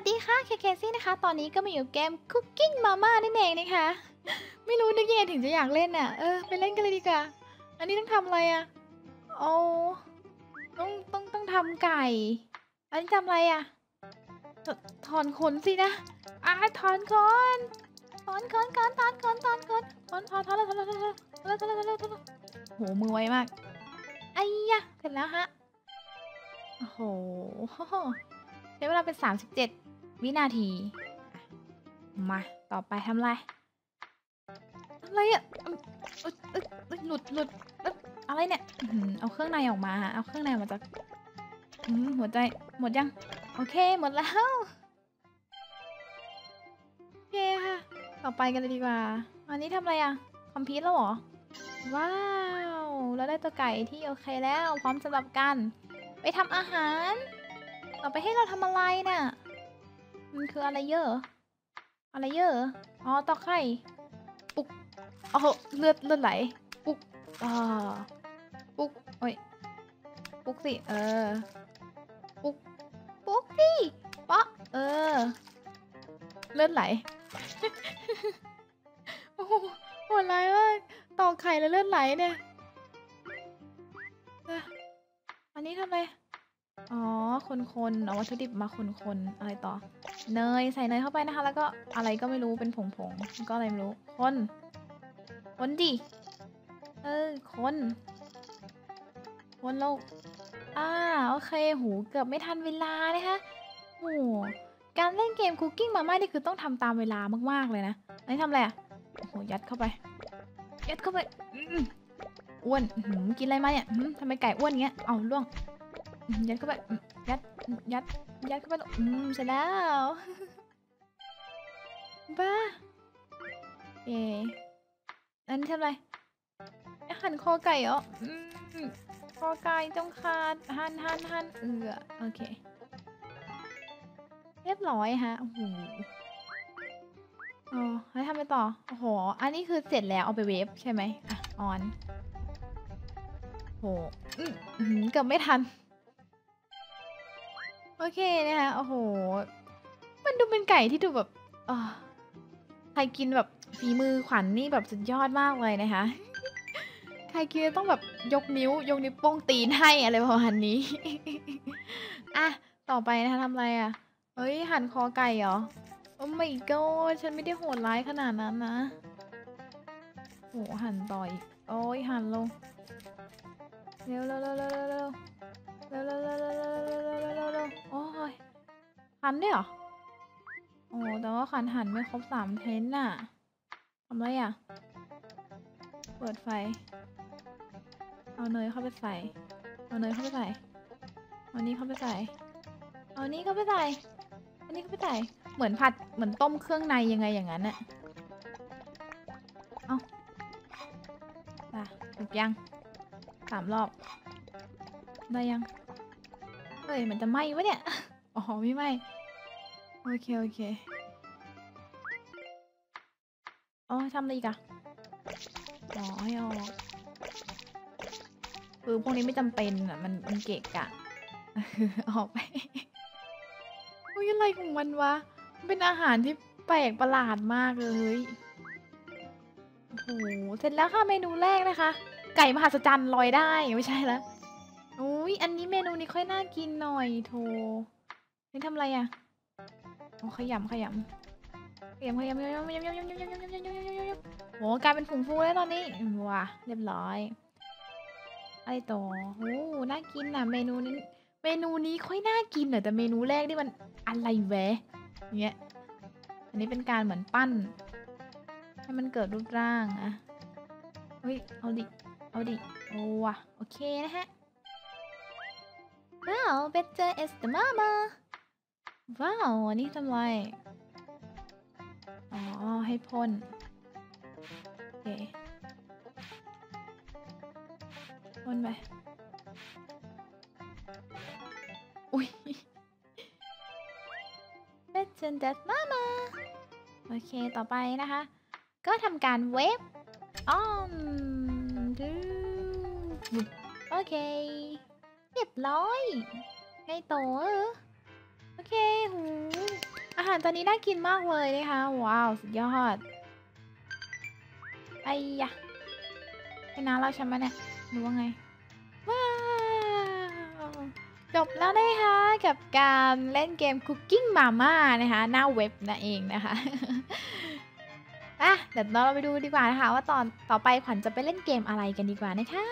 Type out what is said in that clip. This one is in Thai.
วัสดีค่ะเคเคซี่นะคะ ตอนนี้ก็มาอยู่เกม Cooking Mama นั่นเองนะคะ ไม่รู้นึกยังไงถึงจะอยากเล่นอะ เออ ไปเล่นกันเลยดีกว่า อันนี้ต้องทำอะไรอะโอ้ต้องต้องต้องทำไก่ อันนี้ทำอะไรอะถถอนขนสินะอ่าถอนขนถอนขนขนถอนขนถอนขนถอนถอนถอนถอนถอนถอนถอนถอนถอนถอนถอนถอนโหมือไวมากไอ้ยะเสร็จแล้วฮะโอ้โหใช้เวลาเป็น37 วินาที มา ต่อไปทำไรอะไรอะหลุดหลุดอะไรเนี่ยเอาเครื่องในออกมาฮะเอาเครื่องในออกมาจากหัวใจหมดยัง โอเค หมดแล้ว โอเคค่ะ ต่อไปกันเลยดีกว่า อันนี้ทำอะไรอะคอมพิวต์แล้วเหรอ ว้าว แล้วได้ตัวไก่ที่โอเคแล้ว พร้อมสำหรับการ ไปทำอาหาร ต่อไปให้เราทำอะไรเนี่ย คืออะไรเยอะอะไรเยอะอ๋อตอกไข่ปุกโอ้โหเลือดเลือดไหลปุกอ่าปุกโอ้ยปุกสิเออปุกปุกสิปะเออ เลือดไหลโอ้โหโหดร้ายมากตอกไข่แล้วเลือดไหลเนี่ยอันนี้ทำไร อ๋อ คนๆ เอาวัตถุดิบมาคนๆ อะไรต่อ เนย ใส่เนยเข้าไปนะคะ แล้วก็อะไรก็ไม่รู้ เป็นผงๆ ก็อะไรไม่รู้ คน คนดิ เออ คน คนแล้วอ่า โอเค หูเกือบไม่ทันเวลานะคะโอ้การเล่นเกมคุกกิ้งมาม่านี่คือต้องทำตามเวลามากๆ เลยนะอันนี้ทำอะไรอะโอ้โห ยัดเข้าไป ยัดเข้าไปอ้วนหือกินอะไรมาเนี่ยทำไมไก่อ้วนเงี้ย เอาล่วง ยัดเข้าไป ยัด ยัด ยัดเข้าไปอืมเสร็จแล้วบ้าเย่อันนี้ทำไรหั่นคอไก่เหรออืมคอไก่ต้องขาดหั่นหั่นหั่นเออโอเค เรียบร้อยฮะโอ้โหอ๋อแล้วทำไปต่อ โอ้โห อันนี้คือเสร็จแล้วเอาไปเวฟใช่ไหมอะออนโหอืมอื้อหือเกือบไม่ทัน โอเคนะคะโอ้โห มันดูเป็นไก่ที่ดูแบบใครกินแบบฝีมือขวัญนนี่แบบสุดยอดมากเลยนะคะ ใครกินต้องแบบยกนิ้วยกนิ้วโป้งตีนให้อะไรประมาณนี้ อะ ต่อไปนะคะทำอะไรอะ เฮ้ย หั่นคอไก่เหรอ โอ้ไม่ก็ฉันไม่ได้โหดร้ายขนาดนั้นนะโหหั่นต่อยโอ้ยหั่นลง เร็วเร็วเร็วเร็วเร็วเร็วเร็วเร็วเร็วเร็ว โอ้ยหันได้เหรอ โอ้แต่ว่าขันหันไม่ครบสามเทนน่ะทำไรอะ เปิดไฟ เอาเนยเข้าไปใส่ เอาเนยเข้าไปใส่ เอานี้เข้าไปใส่ เอานี้เข้าไปใส่ อันนี้เข้าไปใส่ เหมือนผัด เหมือนต้มเครื่องในยังไงอย่างนั้นน่ะ เอาอะถูกยัง สามรอบ ได้ยัง เฮ้ย มันจะไหม้วะเนี่ย อ๋อ ไม่ไหม้ โอเค โอเค อ๋อทำอะไรอีกอะอ๋อให้ออกคือพวกนี้ไม่จำเป็นอะมันมันเกะกะ ออกไปอุ้ยอะไรของมันวะมันเป็นอาหารที่แปลกประหลาดมากเลยโอ้โห เสร็จแล้วค่ะเมนูแรกนะคะ ไก่มหัศจรรย์ลอยได้ ไม่ใช่แล้ว อุ้ยอันนี้เมนูนี้ค่อยน่ากินหน่อยโทนี่ทำไรอะโอ้ขยำขยำขยำขยำขยำขยำขยำขยำขยำขยำขยำขยำขยำโหกลายเป็นผงฟูแล้วตอนนี้ว้าเรียบร้อยอะไรต่อโอ้น่ากินอะเมนูนี้เมนูนี้ค่อยน่ากินหน่อยแต่เมนูแรกนี่มันอะไรแวะเงี้ยอันนี้เป็นการเหมือนปั้นให้มันเกิดรูปร่างอะเฮ้ยเอาดิเอาดิโอ้ว่ะโอเคนะฮะ ว better is the mama ว้าวอันนี้ทำไรอ๋อ ให้พ่น โอเคพ่นไป อุ้ย better than mama โอเค ต่อไปนะคะ ก็ทำการเวฟออนดูโอเค เรียบร้อยให้โตเออโอเคหูอาหารจานนี้น่ากินมากเลยนะคะ ว้าว สุดยอดไอ้ยะเป็นน้าเราใช่ไหมเนี่ยรือว่าไง ว้าว จบแล้วนะคะกับการเล่นเกม Cooking Mama นะคะ หน้าเว็บนั่นเองนะคะอะเดี๋ยวเราไปดูดีกว่านะคะ ว่าตอนต่อไปขวัญจะไปเล่นเกมอะไรกันดีกว่านะคะ